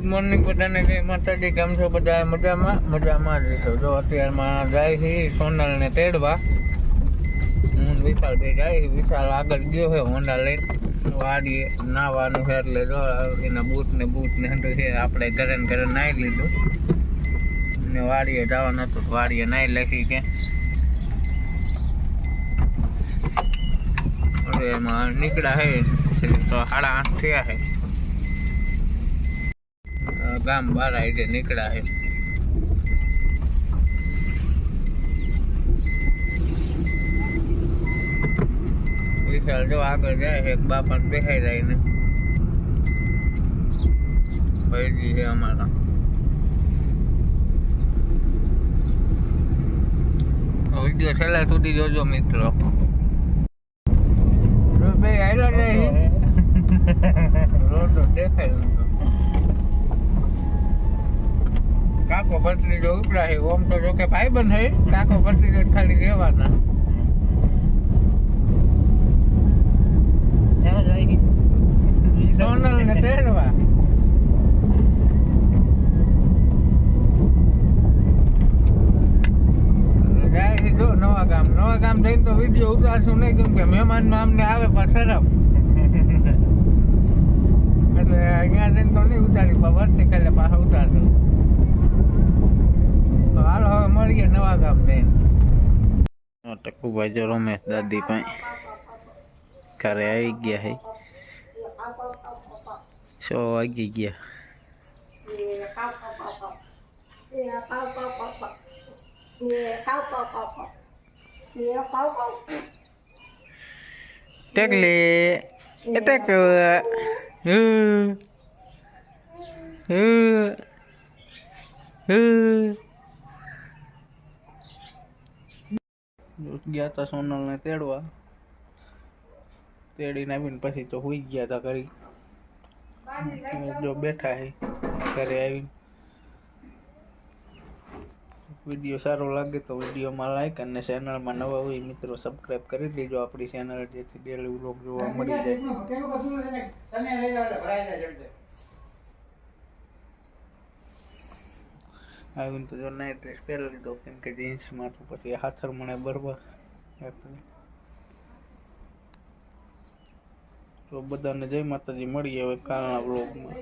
Good morning બધાને, જય માતાજી. કેમ છો બધા મજામાં? મજામાં જ છો. જો અત્યારમાં જાય છે સોનલ ને તેડવા. હું વિશાલ ભાઈ જાય. વિશાલ આગળ ગયો છે હોન્ડા લઈને. વાડીએ નાવાનું છે એટલે જો એના બૂટ ને બૂટ ને હંધું છે આપણે ઘરે ને ઘરે નાહી લીધું. ને વાડીએ જવાનું હતું વાડીએ નાહી લખી કે એમાં નીકળ્યા છે તો સાડા આઠ થયા છે ગામ બાર આઈડે નીકળ્યા છે. વિશાલ જો આગળ જાય છે બાપા બેસાઈ જાય ને. ભાઈજી છે અમારા વીડિયો છેલ્લા સુધી જોજો મિત્રો. ભાઈ આયલા જાય છે રોડ તો દેખાય નતો. કાકો પટલી જો ઉપડા ઓમ તો જો કે ભાઈ બંધ હે કાકો પટલી જો ખાલી રહેવાના. સોનલ ને તેડવા નવા ગામ. નવા ગામ જઈને તો વીડિયો ઉતારશું નહીં કેમ કે મહેમાનમાં અમને આવે પણ શરમ. એટલે અહીંયા જઈને તો નહીં ઉતારી પણ વર્તી ખાલી પાછા ઉતારશું. મળીએ નવા ગામ જઈને ટકુભાઈ જો રમેશ દાદી પાસે. ઘરે આવી ગયા હે. છ વાગી ગયા. ટેકલી, એ ટેક ગયા તા સોનલને તેડવા. તેડીને આવીને પછી તો હુઈ ગયા હતા ઘડી. જો બેઠા હે, ઘરે આવીને. વીડિયો સારો લાગે તો વિડીયોમાં લાઈક અને ચેનલમાં નવા હોય મિત્રો સબસ્ક્રાઇબ કરી દેજો આપણી ચેનલ જેથી ડેલી વ્લોગ જોવા મળી જાય. આવીને તો જો નાઇટ ડ્રેસ પહેરી લીધો કેમ કે જીન્સમાં તો પછી હાથર મને બરોબર. તો બધાને જય માતાજી, મળીએ હવે કાલના વ્લોગમાં